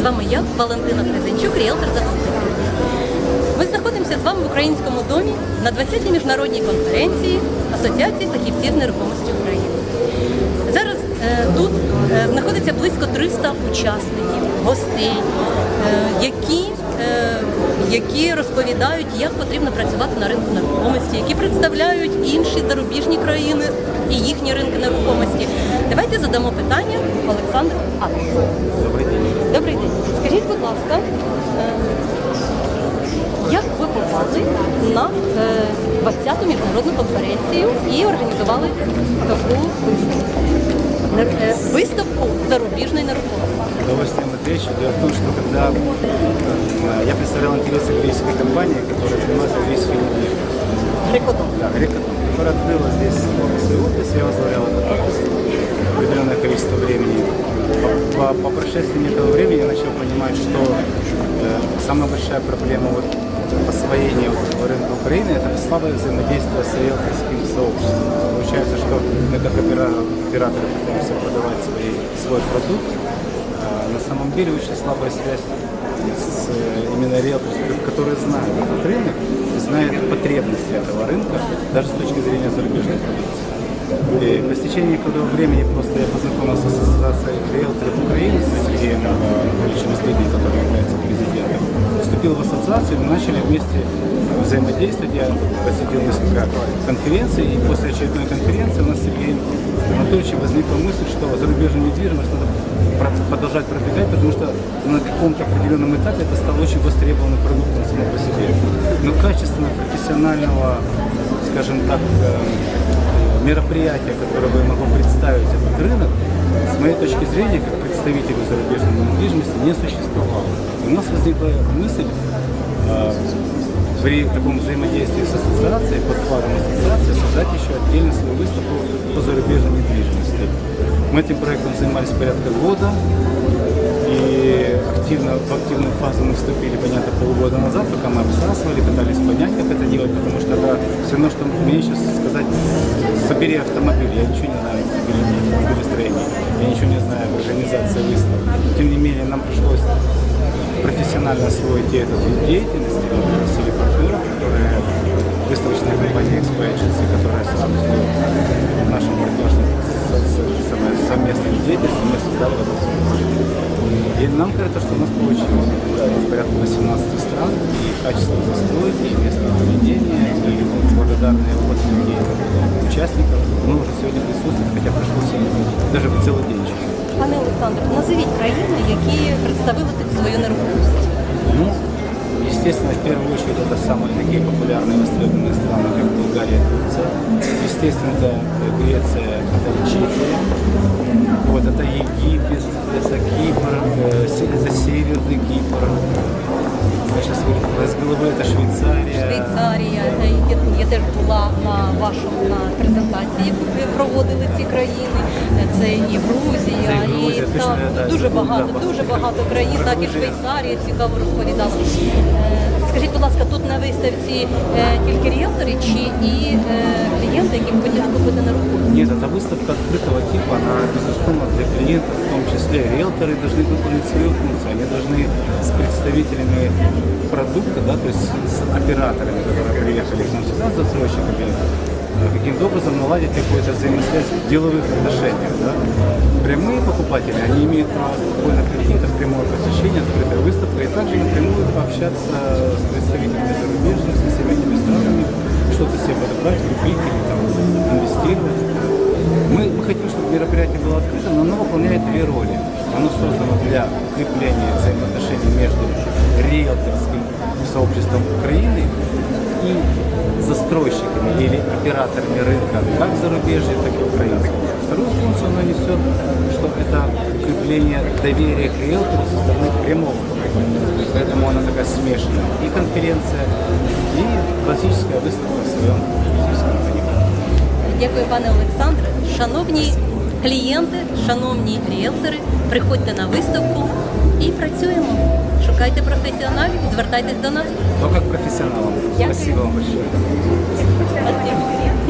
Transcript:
З вами я, Валентина Трезенчук, ріелтор заступник. Ми знаходимося з вами в українському домі на 20-й міжнародній конференції Асоціації фахівців нерухомості України. Зараз е, тут е, знаходиться близько 300 учасників, гостей, е, які, е, які розповідають, як потрібно працювати на ринку нерухомості, які представляють інші зарубіжні країни і їхні ринки нерухомості. Давайте задамо питання Олександру Адamу. Добрий день. Добрий день. Скажіть, будь ласка, е, як ви попали на е, 20-ту міжнародну конференцію і організували таку виставку? Нер- е, Виставку зарубіжної нерухомості. С удовольствием отвечу. Дело в том, что когда э, я представлял интересы греческой компании, которая занимается греческой недвижимостью, Прикладом. да, Грекотон, которая открыла здесь свой офис, я возглавлял этот офис определенное количество времени. По, по- прошествии этого времени я начал понимать, что э, самая большая проблема вот освоения вот рынка Украины это слабое взаимодействие с риэлторским сообществом. Получается, что мы как опера- операторы пытаемся продавать свои, свой продукт, а на самом деле очень слабая связь с именно риэлторами, которые знают этот рынок, знают потребности этого рынка, даже с точки зрения зарубежной продукции. И по стечении некоторого времени просто я познакомился с ассоциацией риэлторов Украины, с Сергеем э, Анатольевичем Стыдным, который является президентом. Вступил в ассоциацию, мы начали вместе взаимодействовать. Я посетил несколько конференций, и после очередной конференции у нас с Сергеем Анатольевичем возникла мысль, что зарубежную недвижимость надо про- продолжать продвигать, потому что на каком-то определенном этапе это стало очень востребованным продуктом само по себе. Но качественно профессионального, скажем так, мероприятия, которое бы могло представить этот рынок, с моей точки зрения, как представителю зарубежной недвижимости, не существовало. И у нас возникла мысль э, при таком взаимодействии с ассоциацией, под флагом ассоциации, создать еще отдельно свою выставку по зарубежной недвижимости. Мы этим проектом занимались порядка года, и активно, в активную фазу мы вступили, понятно, полгода назад, пока мы обсасывали, пытались понять, как это делать, потому что это все равно, что мне сейчас сказать, собери автомобиль, я ничего не знаю автомобиле- автомобилестроении, я ничего не знаю в организации выставок. Тем не менее, нам пришлось профессионально освоить и этот вид деятельности, мы пригласили партнеров, которые выставочная компания Expo Agency, которая с радостью в нашем партнерстве совместной деятельностью мы создали этот и нам кажется, что у нас получилось. Да, есть порядка 18 стран, и качество застройки, и место проведения, и благодарные вот людей, участников, мы уже сегодня присутствуем, хотя пришлось даже целый день чекать. Пане Олександр, назовіть країни, які представили тут свою нерухомість. Ну, естественно, в первую очередь это самые такие популярные востребованные страны, как Болгария, Турция. Естественно, это Греция, это Чехия. Вот, это Египет, теж була на вашому на презентації, яку ви проводили ці країни. Е, Це і Грузія, Це і Грузія, і да, дуже багато, дуже багато країн, так і Швейцарія цікаво розповідала. Е, Скажіть, будь ласка, тут на виставці е, тільки ріелтори чи і е, клієнти, які хочуть купити нерухомість? Нет, это выставка открытого типа, она, безусловно, для клиентов, в том числе риэлторы, должны выполнить свою функцию. Они должны с представителями продукта, да, то есть с операторами, которые приехали к нам сюда, с застройщиками, э, каким-то образом наладить какую-то взаимосвязь в деловых отношениях. Да. Прямые покупатели, они имеют право спокойно прийти, пообщаться с представителями зарубежных, со всеми этими странами, что-то себе подобрать, купить или там инвестировать. Мы, мы хотим, чтобы мероприятие было открыто, но оно выполняет две роли. Оно создано для укрепления взаимоотношений между риэлторским сообществом Украины и застройщиками или операторами рынка, как зарубежья, так и украинского. Вторую функцию оно несет, что это укрепление доверия к риэлтору со стороны прямого покупателя. Поэтому она такая смешанная. И конференция, и классическая выставка в своем физическом понимании. Дякую, пане Олександре. Шановні клієнти, шановні ріелтори, приходьте на виставку і працюємо. Шукайте професіоналів, звертайтесь до нас. Но как профессионалам. Дякую. Спасибо вам большое. Спасибо.